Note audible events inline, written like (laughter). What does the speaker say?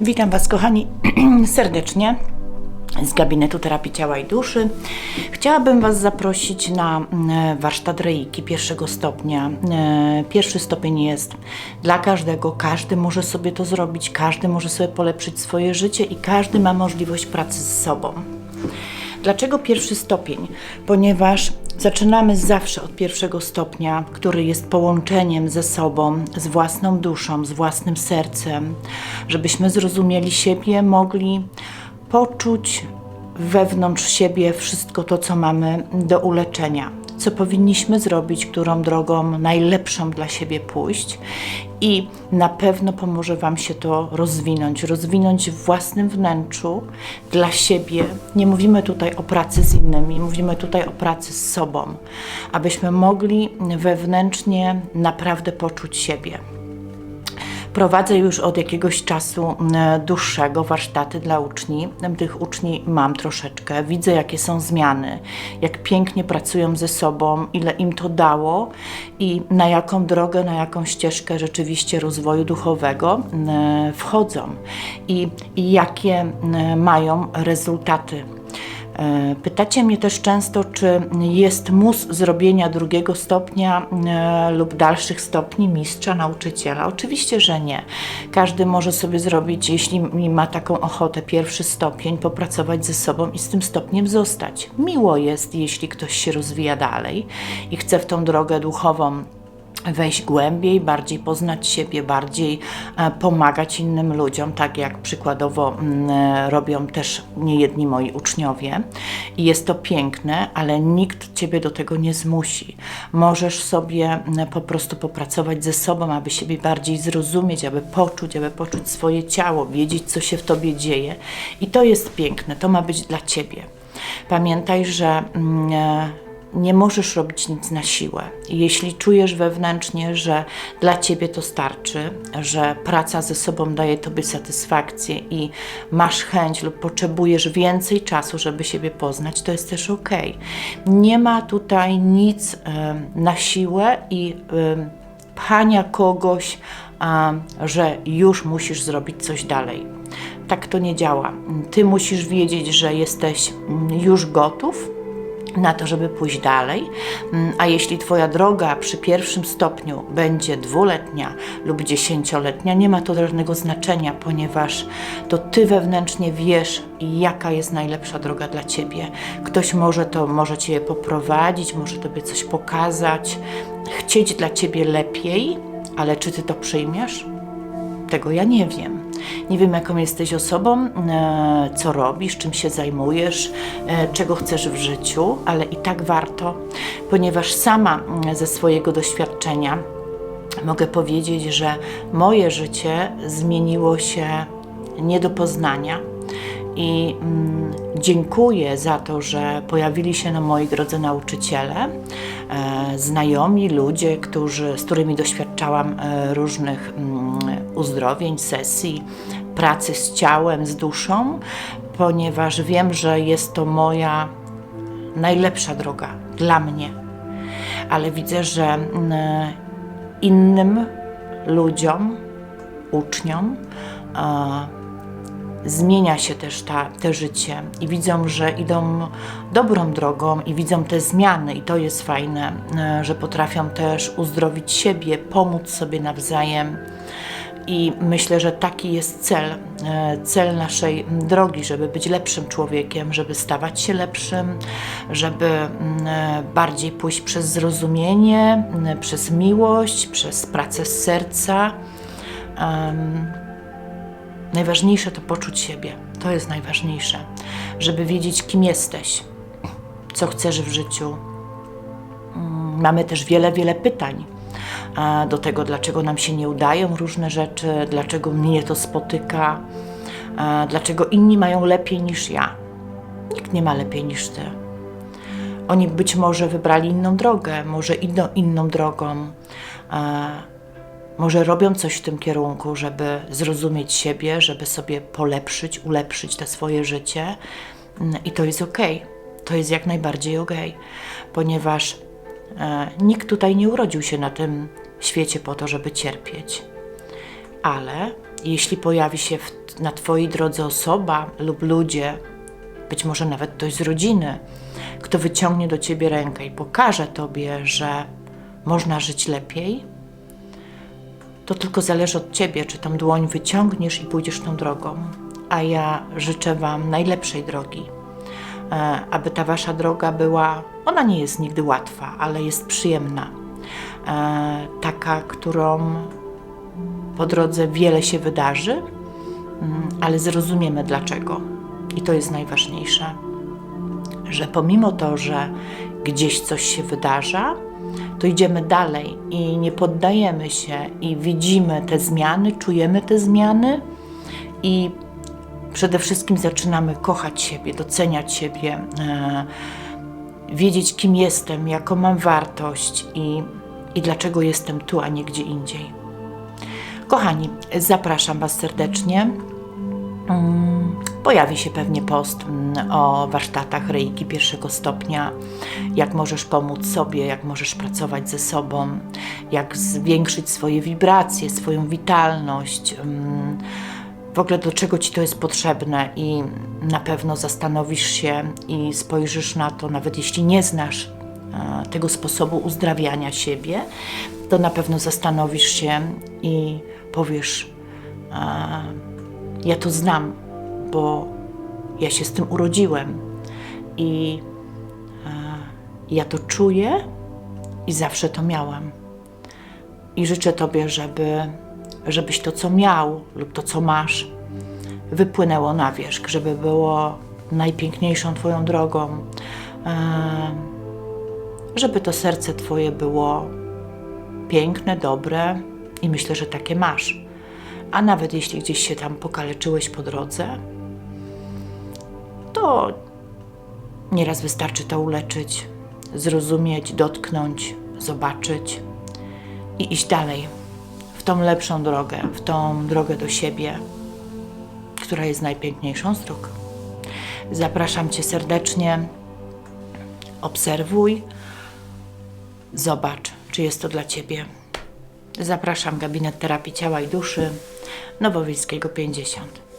Witam Was, kochani, (clears throat) serdecznie z gabinetu terapii ciała i duszy. Chciałabym Was zaprosić na mm, warsztat reiki pierwszego stopnia. E, Pierwszy stopień jest dla każdego, każdy może sobie to zrobić, każdy może sobie polepszyć swoje życie i każdy ma możliwość pracy z sobą. Dlaczego pierwszy stopień? Ponieważ zaczynamy zawsze od pierwszego stopnia, który jest połączeniem ze sobą, z własną duszą, z własnym sercem, żebyśmy zrozumieli siebie, mogli poczuć wewnątrz siebie wszystko to, co mamy do uleczenia, co powinniśmy zrobić, którą drogą najlepszą dla siebie pójść. I na pewno pomoże Wam się to rozwinąć, rozwinąć w własnym wnętrzu dla siebie. Nie mówimy tutaj o pracy z innymi, mówimy tutaj o pracy z sobą, abyśmy mogli wewnętrznie naprawdę poczuć siebie. Prowadzę już od jakiegoś czasu m, dłuższego warsztaty dla uczni. Tych uczni mam troszeczkę. Widzę, jakie są zmiany, jak pięknie pracują ze sobą, ile im to dało i na jaką drogę, na jaką ścieżkę rzeczywiście rozwoju duchowego m, wchodzą i, i jakie m, mają rezultaty. E, Pytacie mnie też często, czy jest mus zrobienia drugiego stopnia e, lub dalszych stopni mistrza, nauczyciela. Oczywiście, że nie. Każdy może sobie zrobić, jeśli ma taką ochotę, pierwszy stopień, popracować ze sobą i z tym stopniem zostać. Miło jest, jeśli ktoś się rozwija dalej i chce w tą drogę duchową wejść głębiej, bardziej poznać siebie, bardziej e, pomagać innym ludziom, tak jak przykładowo mm, e, robią też niejedni moi uczniowie. I jest to piękne, ale nikt Ciebie do tego nie zmusi. Możesz sobie mm, po prostu popracować ze sobą, aby siebie bardziej zrozumieć, aby poczuć, aby poczuć swoje ciało, wiedzieć, co się w Tobie dzieje. I to jest piękne, to ma być dla Ciebie. Pamiętaj, że mm, e, nie możesz robić nic na siłę. Jeśli czujesz wewnętrznie, że dla ciebie to starczy, że praca ze sobą daje tobie satysfakcję i masz chęć lub potrzebujesz więcej czasu, żeby siebie poznać, to jest też ok. Nie ma tutaj nic em, na siłę i em, pchania kogoś, a, że już musisz zrobić coś dalej. Tak to nie działa. Ty musisz wiedzieć, że jesteś mm, już gotów na to, żeby pójść dalej. Mm, A jeśli Twoja droga przy pierwszym stopniu będzie dwuletnia lub dziesięcioletnia, nie ma to żadnego znaczenia, ponieważ to Ty wewnętrznie wiesz, jaka jest najlepsza droga dla Ciebie. Ktoś może to, może Cię poprowadzić, może Tobie coś pokazać, chcieć dla Ciebie lepiej, ale czy Ty to przyjmiesz? Tego ja nie wiem. Nie wiem, jaką jesteś osobą, e, co robisz, czym się zajmujesz, e, czego chcesz w życiu, ale i tak warto, ponieważ sama mm, ze swojego doświadczenia mogę powiedzieć, że moje życie zmieniło się nie do poznania. I mm, dziękuję za to, że pojawili się na mojej drodze nauczyciele, e, znajomi, ludzie, którzy, z którymi doświadczałam e, różnych mm, uzdrowień, sesji, pracy z ciałem, z duszą, ponieważ wiem, że jest to moja najlepsza droga dla mnie. Ale widzę, że mm, innym ludziom, uczniom, e, zmienia się też ta, te życie i widzą, że idą dobrą drogą i widzą te zmiany i to jest fajne, e, że potrafią też uzdrowić siebie, pomóc sobie nawzajem. I myślę, że taki jest cel, e, cel naszej drogi, żeby być lepszym człowiekiem, żeby stawać się lepszym, żeby mm, e, bardziej pójść przez zrozumienie, mm, przez miłość, przez pracę z serca. Najważniejsze to poczuć siebie. To jest najważniejsze, żeby wiedzieć, kim jesteś, co chcesz w życiu. Mm, Mamy też wiele, wiele pytań do tego, dlaczego nam się nie udają różne rzeczy, dlaczego mnie to spotyka, dlaczego inni mają lepiej niż ja. Nikt nie ma lepiej niż ty. Oni być może wybrali inną drogę, może idą inną drogą. Może robią coś w tym kierunku, żeby zrozumieć siebie, żeby sobie polepszyć, ulepszyć to swoje życie. Mm, I to jest ok. To jest jak najbardziej ok, ponieważ e, nikt tutaj nie urodził się na tym świecie po to, żeby cierpieć. Ale jeśli pojawi się w, na Twojej drodze osoba lub ludzie, być może nawet ktoś z rodziny, kto wyciągnie do Ciebie rękę i pokaże Tobie, że można żyć lepiej, to tylko zależy od Ciebie, czy tą dłoń wyciągniesz i pójdziesz tą drogą. A ja życzę Wam najlepszej drogi, e, aby ta Wasza droga była, ona nie jest nigdy łatwa, ale jest przyjemna. E, Taka, którą po drodze wiele się wydarzy, mm, ale zrozumiemy dlaczego. I to jest najważniejsze, że pomimo to, że gdzieś coś się wydarza, to idziemy dalej i nie poddajemy się i widzimy te zmiany, czujemy te zmiany i przede wszystkim zaczynamy kochać siebie, doceniać siebie, e, wiedzieć kim jestem, jaką mam wartość i, i dlaczego jestem tu, a nie gdzie indziej. Kochani, zapraszam Was serdecznie. Pojawi się pewnie post mm, o warsztatach reiki pierwszego stopnia, jak możesz pomóc sobie, jak możesz pracować ze sobą, jak zwiększyć swoje wibracje, swoją witalność. mm, W ogóle do czego Ci to jest potrzebne i na pewno zastanowisz się i spojrzysz na to, nawet jeśli nie znasz e, tego sposobu uzdrawiania siebie, to na pewno zastanowisz się i powiesz, e, ja to znam, bo ja się z tym urodziłem i e, ja to czuję i zawsze to miałam. I życzę Tobie, żeby, żebyś to, co miał lub to, co masz, wypłynęło na wierzch, żeby było najpiękniejszą Twoją drogą, e, żeby to serce Twoje było piękne, dobre i myślę, że takie masz. A nawet jeśli gdzieś się tam pokaleczyłeś po drodze, to nieraz wystarczy to uleczyć, zrozumieć, dotknąć, zobaczyć i iść dalej w tą lepszą drogę, w tą drogę do siebie, która jest najpiękniejszą z dróg. Zapraszam Cię serdecznie. Obserwuj, zobacz, czy jest to dla Ciebie. Zapraszam gabinet terapii ciała i duszy Nowowiejskiego 50.